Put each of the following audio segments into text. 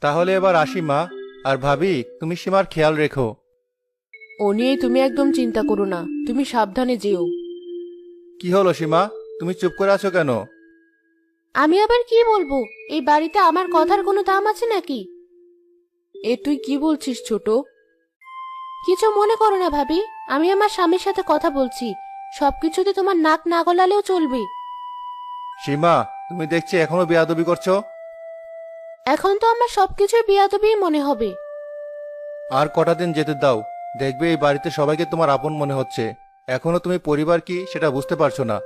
তাহলে এবার আসি মা। আর ভাবি তুমি সীমার খেয়াল রেখো। ও নিয়ে তুমি একদম চিন্তা করো না। তুমি সাবধানে যেও। কি হলো সীমা? তুমি চুপ করে আছো কেন? আমি আবার কি বলব? এই বাড়িতে আমার কথার কোনো দাম আছে নাকি? এ তুই কি বলছিস ছোট? কিছু মনে করো না ভাবি। আমি আমার স্বামীর সাথে কথা বলছি। সবকিছুতে তোমার নাক না গলালেও চলবে। সীমা তুমি দেখছি এখনও বেয়াদবি করছ। এখন তো আমার সবকিছুই বিয়াদবি মনে হবে। আর কটা দিন যেতে দাও। দেখবে এই বাড়িতে সবাইকে তোমার আপন মনে হচ্ছে। এখনও তুমি পরিবার কি সেটা বুঝতে পারছ না।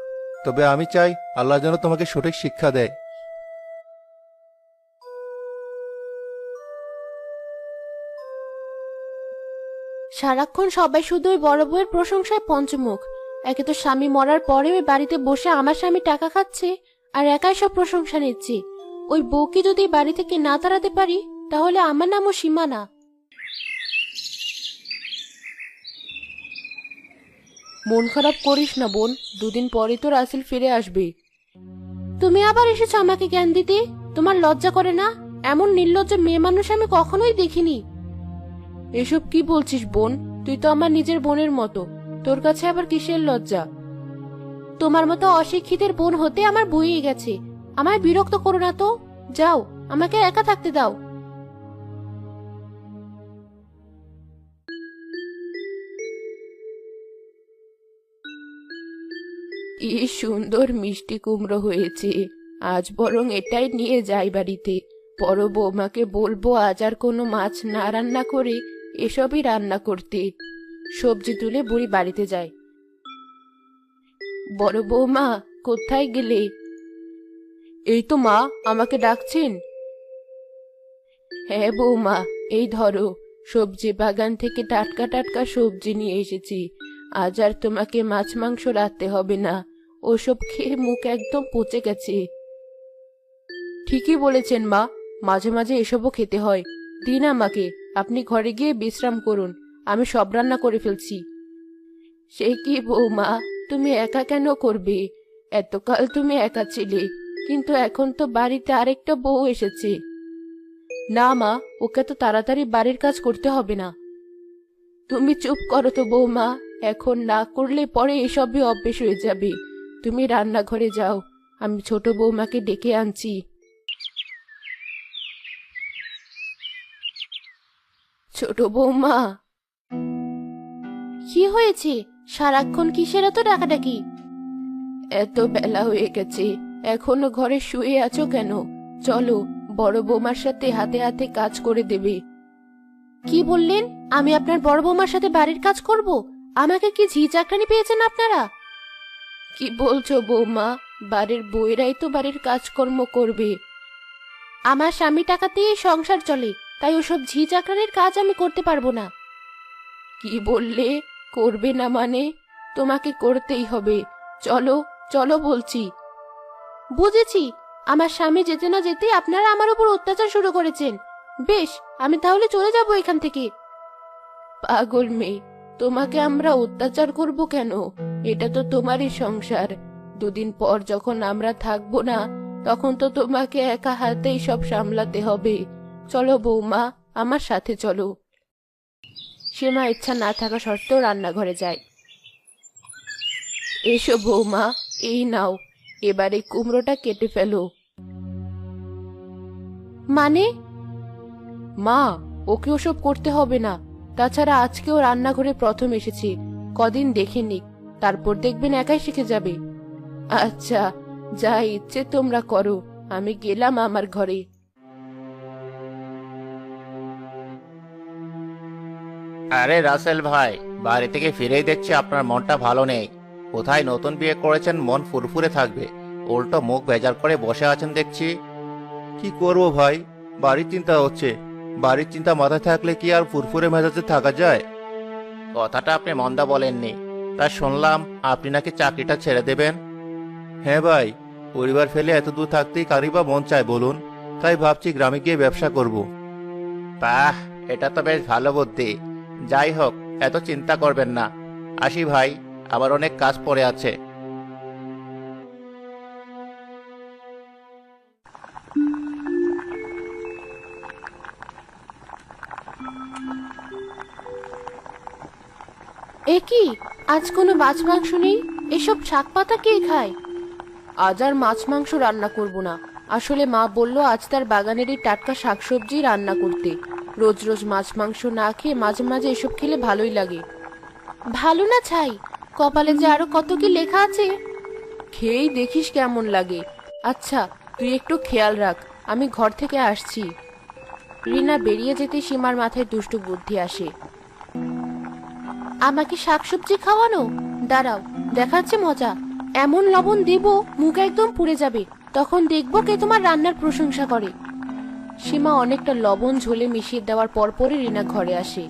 তবে আমি চাই আল্লাহ যেন তোমাকে সঠিক শিক্ষা দেয়। সারাক্ষণ সবাই শুধু ওই বড় বউয়ের প্রশংসায় পঞ্চমুখ। একে তো স্বামী মরার পরে ওই বাড়িতে বসে আমার স্বামী টাকা খাচ্ছে আর একাই সব প্রশংসা নিচ্ছে। ওই বউকে যদি বাড়ি থেকে না তাড়াতে পারি তাহলে আমার নামও সীমা না মন খারাপ করিস না বোন। দুদিন পরে তো রাসেল ফিরে আসবে। তুমি আবার এসেছ আমাকে জ্ঞান দিতে? তোমার লজ্জা করে না? এমন নির্লজ্জ মেয়ে মানুষ আমি কখনোই দেখিনি। এসব কি বলছিস বোন? তুই তো আমার নিজের বোনের মতো। তোর কাছে আবার কিসের লজ্জা? তোমার মতো অশিক্ষিতের বোন হতে আমার বইয়ে গেছে। আমায় বিরক্ত করো না তো। যাও, আমাকে একা থাকতে দাও। কি সুন্দর মিষ্টি কুমড়ো হয়েছে। আজ বরং এটাই নিয়ে যাই বাড়িতে। বড় বৌমাকে বলব, আজ আর কোনো মাছ না রান্না করে এসবই রান্না করতে। সবজি তুলে বুড়ি বাড়িতে যায়। বড় বৌমা, কোথায় গেলে? এই তো মা, আমাকে ডাকছেন। হ্যাঁ বৌমা, এই ধরো, সবজি বাগান থেকে টাটকা টাটকা সবজি নিয়ে এসেছি। আজ আর তোমাকে মাছ মাংস রাখতে হবে না। ওসব খেয়ে মুখ একদম পচে গেছে। ঠিকই বলেছেন মা, মাঝে মাঝে এসবও খেতে হয়। দিন আমাকে, আপনি ঘরে গিয়ে বিশ্রাম করুন, আমি সব রান্না করে ফেলছি। সে কি বৌমা, তুমি একা কেন করবে? এতকাল তুমি একা ছিলে। কিন্তু এখন তো বাড়িতে আরেকটা বউ এসেছে। না মা ওকে তো তাড়াতাড়ি বাড়ির কাজ করতে হবে না। তুমি চুপ করো তো বৌমা এখন না করলে পরে এসবই অভ্যেস হয়ে যাবে। তুমি রান্নাঘরে যাও আমি ছোট বৌমাকে ডেকে আনছি। ছোট বৌমা। কি হয়েছে? সারাক্ষণ কিসের এত ডাকাডাকি? এত বেলা হয়ে গেছে। এখনও ঘরে শুয়ে আছো কেন? চলো, বড় বৌমার সাথে হাতে হাতে কাজ করে দেবে। কি বললেন? আমি আপনার বড় বৌমার সাথে বাড়ির কাজ করব? আমাকে কি ঝি চাকরানি পেয়েছেন আপনারা? কি বলছো বৌমা? বাড়ির বউয়েরাই তো বাড়ির কাজকর্ম করবে। আমার স্বামী টাকাতেই সংসার চলে, তাই ওসব ঝি চাকরানির কাজ আমি করতে পারব না। কি বললে? করবে না মানে? তোমাকে করতেই হবে। চলো চলো বলছি। বুঝেছি। আমার স্বামী যেতে না যেতে আপনারা আমার উপর অত্যাচার শুরু করেছেন। বেশ, আমি তাহলে চলে যাব এখান থেকে। পাগল মেয়ে, তোমাকে আমরা অত্যাচার করব কেন? এটা তো তোমারই সংসার। দুদিন পর যখন আমরা থাকব না, তখন তো তোমাকে একা হাতেই সব সামলাতে হবে। চলো বৌমা, আমার সাথে চলো। সীমা ইচ্ছা না থাকা সত্ত্বেও রান্নাঘরে যায়। এসো বৌমা, এই নাও। এবারে কুমড়োটা কেটে ফেলো। মানে? মা, ওকে ওসব করতে হবে না। তাছাড়া আজকেও রান্নাঘরে প্রথম এসেছি। কদিন দেখেনি। তারপর দেখবেন একাই শিখে যাবে। আচ্ছা যা ইচ্ছে তোমরা করো। আমি গেলাম আমার ঘরে। আরে রাসেল ভাই, বাড়ি থেকে ফিরেই দেখছি আপনার মনটা ভালো নেই। কোথায় নতুন বিয়ে করেছেন মন ফুরফুরে থাকবে। উল্টো মুখ বেজার করে বসে আছেন দেখছি। কি করব ভাই? বাড়ির চিন্তা হচ্ছে। বাড়ির চিন্তা মাথায় থাকলে কি আর ফুরফুরে মেজাজে থাকা যায়? কথাটা আপনি মন্দা বলেননি। তা শুনলাম, আপনি নাকি চাকরিটা ছেড়ে দেবেন? হ্যাঁ ভাই, পরিবার ফেলে এত দূর থাকতেই কারি বা মন চায় বলুন। তাই ভাবছি গ্রামে গিয়ে ব্যবসা করব। বাহ, এটা তো বেশ ভালো বুদ্ধি। যাই হোক, এত চিন্তা করবেন না। আসি ভাই। আবার অনেক কাজ পড়ে আছে। এ কি? আজ কোনো মাছ মাংস নেই? এসব শাক পাতা কে খায়? আজ আর মাছ মাংস রান্না করব না। আসলে মা বলল আজ তার বাগানের এই টাটকা শাকসবজি রান্না করতে। রোজ রোজ মাছ মাংস না খেয়ে মাঝে মাঝে এসব খেলে ভালোই লাগে। ভালো না ছাই কপালে যে আরও কত কি লেখা আছে? খেয়েই দেখিস কেমন লাগে। আচ্ছা তুই একটু খেয়াল রাখ আমি ঘর থেকে আসছি। রিনা বেরিয়ে যেতে সীমার মাথায় দুষ্টু বুদ্ধি আসে। আমাকে শাকসবজি খাওয়ানো? দাঁড়াও দেখাচ্ছে মজা। এমন লবণ দেব মুখ একদম পুড়ে যাবে। তখন দেখব কে তোমার রান্নার প্রশংসা করে। সীমা অনেকটা লবণ ঝোলে মিশিয়ে দেওয়ার পরপরই রিনা ঘরে আসে।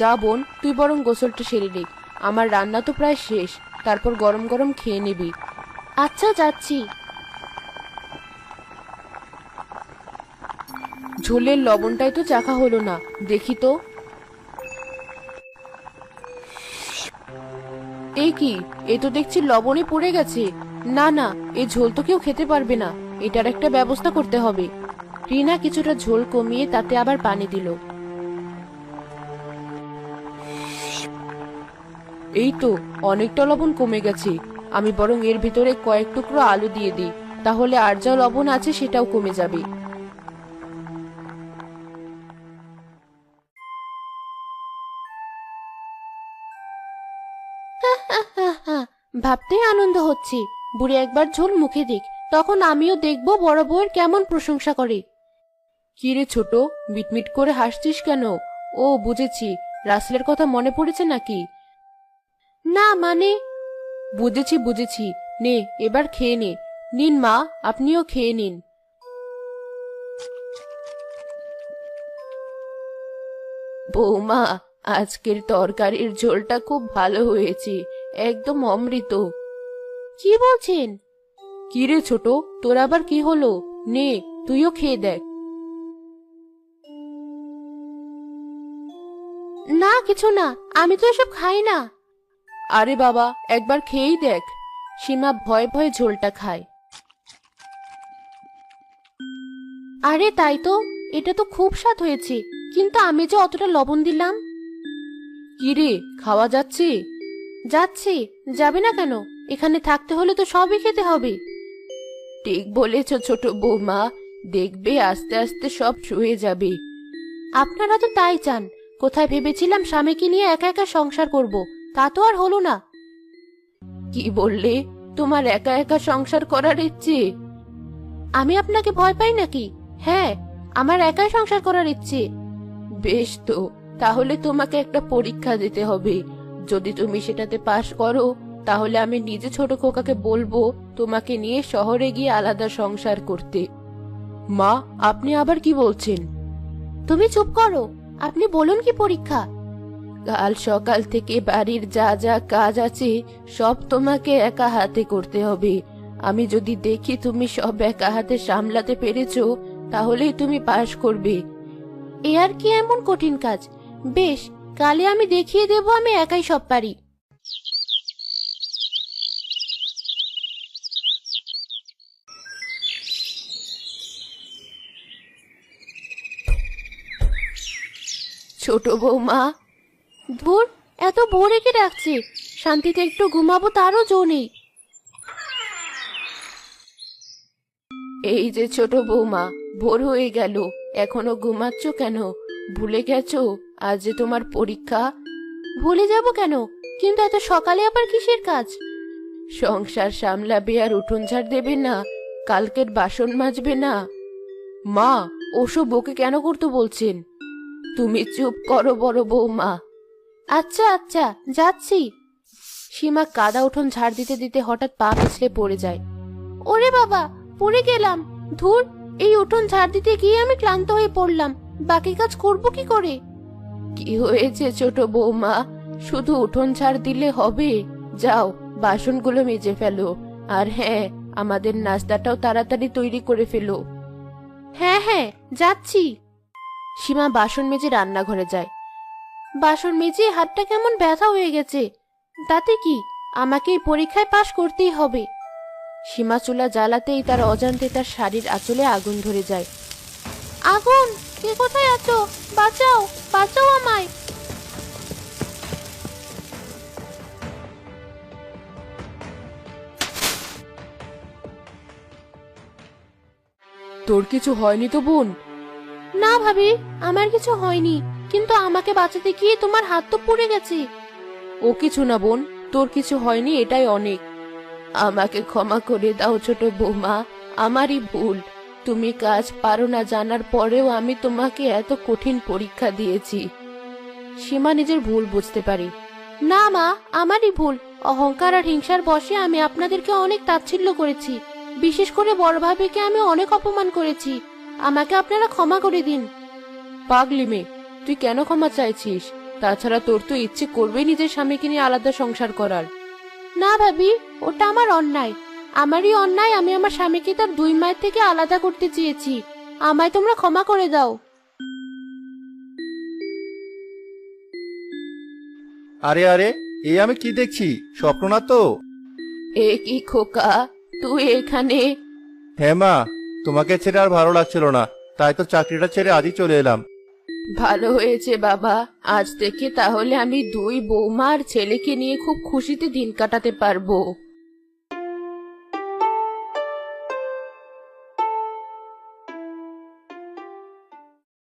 যা বোন তুই বরং গোসলটা সেরে নে। আমার রান্না তো প্রায় শেষ তারপর গরম গরম খেয়ে নিবি। আচ্ছা যাচ্ছি। ঝোলের লবণটাই তো চাখা হলো না দেখি তো। এই কি এ তো দেখছি লবণে পড়ে গেছে। না না এই ঝোল তো কেউ খেতে পারবে না এটার একটা ব্যবস্থা করতে হবে। রিনা কিছুটা ঝোল কমিয়ে তাতে আবার পানি দিল। এই তো অনেকটা লবণ কমে গেছে। আমি বরং এর ভিতরে কয়েক টুকরো আলু দিয়ে দিই তাহলে আর যা লবণ আছে সেটাও কমে যাবে। ভাবতেই আনন্দ হচ্ছে। বুড়ি একবার ঝোল মুখে দিক তখন আমিও দেখব বড় বউয়ের কেমন প্রশংসা করে। কি রে ছোট মিটমিট করে হাসছিস কেন? ও বুঝেছি। রাসেলের কথা মনে পড়েছে নাকি? না মানে? বুঝেছি বুঝেছি। নে, এবার খেয়ে নে। নিন মা, আপনিও খেয়ে নিন। বৌমা, আজকের তরকারির ঝোলটা খুব ভালো হয়েছে। একদম অমৃত। কি বলছেন? কি রে ছোট, তোর আবার কি হলো? নে, তুইও খেয়ে দেখ। না, কিছু না, আমি তো এসব খাই না। আরে বাবা একবার খেয়েই দেখ। সীমা ভয়ে ভয়ে ঝোলটা খায়। আরে তাই তো এটা তো খুব স্বাদ হয়েছে। কিন্তু আমি যে অতটা লবণ দিলাম? কি রে খাওয়া যাচ্ছে? যাচ্ছে যাবে না কেন? এখানে থাকতে হলে তো সবই খেতে হবে। ঠিক বলেছ ছোট বৌমা দেখবে আস্তে আস্তে সব শুয়ে যাবে। আপনারা তো তাই চান। কোথায় ভেবেছিলাম স্বামীকে নিয়ে একা একা সংসার করব। তা তো আর হলো না। কি বললে? তোমার একা একা সংসার করার ইচ্ছে? আমি আপনাকে ভয় পাই নাকি? হ্যাঁ আমার একাই সংসার করার ইচ্ছে। বেশ তো তাহলে তোমাকে একটা পরীক্ষা দিতে হবে। যদি তুমি সেটাতে পাশ করো তাহলে আমি নিজে ছোট খোকাকে বলব তোমাকে নিয়ে শহরে গিয়ে আলাদা সংসার করতে। মা আপনি আবার কি বলছেন? তুমি চুপ করো আপনি বলুন কি পরীক্ষা? কাল সকাল থেকে বাড়ির যা যা কাজ আছে, সব তোমাকে একা হাতে করতে হবে। আমি যদি দেখি তুমি সব একা হাতে সামলাতে পেরেছ, তাহলেই তুমি পাশ করবে। এ আর কি এমন কঠিন কাজ? বেশ, কালে আমি দেখিয়ে দেব আমি একাই সব পারি। ছোট বৌমা ধুর এত ভোরে কে ডাকছে? শান্তিতে একটু ঘুমাবো তারও জো নেই। এই যে ছোট বৌমা ভোর হয়ে গেল এখনও ঘুমাচ্ছ কেন? ভুলে গেছো আজ যে তোমার পরীক্ষা? ভুলে যাব কেন? কিন্তু এত সকালে আবার কিসের কাজ? সংসার সামলাবে আর উঠোন ঝাড় দেবে না কালকের বাসন মাজবে না। মা ওসব ওকে কেন করতে বলছেন? তুমি চুপ করো বড় বৌমা। আচ্ছা আচ্ছা যাচ্ছি। সীমা কাদা উঠোন ঝাড় দিতে দিতে হঠাৎ পা পিছলে পড়ে যায়। ওরে বাবা, পড়ে গেলাম। ধুর, এই উঠোন ঝাড় দিতে গিয়ে আমি ক্লান্ত হয়ে পড়লাম। বাকি কাজ করব কি করে? কি হয়েছে ছোট বৌমা? শুধু উঠোন ঝাড় দিলে হবে? যাও, বাসনগুলো মেজে ফেলো। আর হ্যাঁ আমাদের নাস্তাটাও তাড়াতাড়ি তৈরি করে ফেলো। হ্যাঁ হ্যাঁ যাচ্ছি। সীমা বাসন মেজে রান্নাঘরে যায়। বাসন মেজে হাতটা কেমন ব্যথা হয়ে গেছে। তাতে কি? আমাকে এই পরীক্ষায় পাশ করতেই হবে। সীমা চুলা জ্বালাতেই তার অজান্তে তার শাড়ির আঁচলে আগুন ধরে যায়। আগুন! কে কোথায় আছো? বাঁচাও! বাঁচাও আমায়! তোর কিছু হয়নি তো বোন? না ভাবি আমার কিছু হয়নি। কিন্তু আমাকে বাঁচাতে গিয়ে তোমার হাত তো পুড়ে গেছে। ও কিছু না বোন তোর কিছু হয়নি এটাই অনেক। আমাকে ক্ষমা করে দাও ছোট বৌমা আমারই ভুল। তুমি কাজ পারো না জানার পরেও আমি তোমাকে এত কঠিন পরীক্ষা দিয়েছি। সীমা নিজের ভুল বুঝতে পারি। না মা আমারই ভুল। অহংকার আর হিংসার বশে আমি আপনাদেরকে অনেক তাচ্ছিল্য করেছি। বিশেষ করে বড় ভাবিকে আমি অনেক অপমান করেছি। আমাকে আপনারা ক্ষমা করে দিন। পাগলি মেয়ে তুই কেন ক্ষমা চাইছিস? তাছাড়া তোর তো ইচ্ছে করবেই নিজের স্বামীকে নিয়ে আলাদা সংসার করার। না ভাবি ওটা আমার অন্যায়। আমারই অন্যায় আমি আমার স্বামীকে তার দুই মায়ের থেকে আলাদা করতে চেয়েছি। আমায় তোমরা ক্ষমা করে দাও। আরে আরে এ আমি কি দেখছি? স্বপ্ন না তো? এ কি খোকা তুই এখানে? হ্যাঁ মা তোমাকে ছেড়ে আর ভালো লাগছিল না। তাই তো চাকরিটা ছেড়ে আজই চলে এলাম। ভালো হয়েছে, বাবা। আজ থেকে তাহলে আমি দুই বৌমা আর ছেলেকে নিয়ে খুব খুশিতে দিন কাটাতে পারব।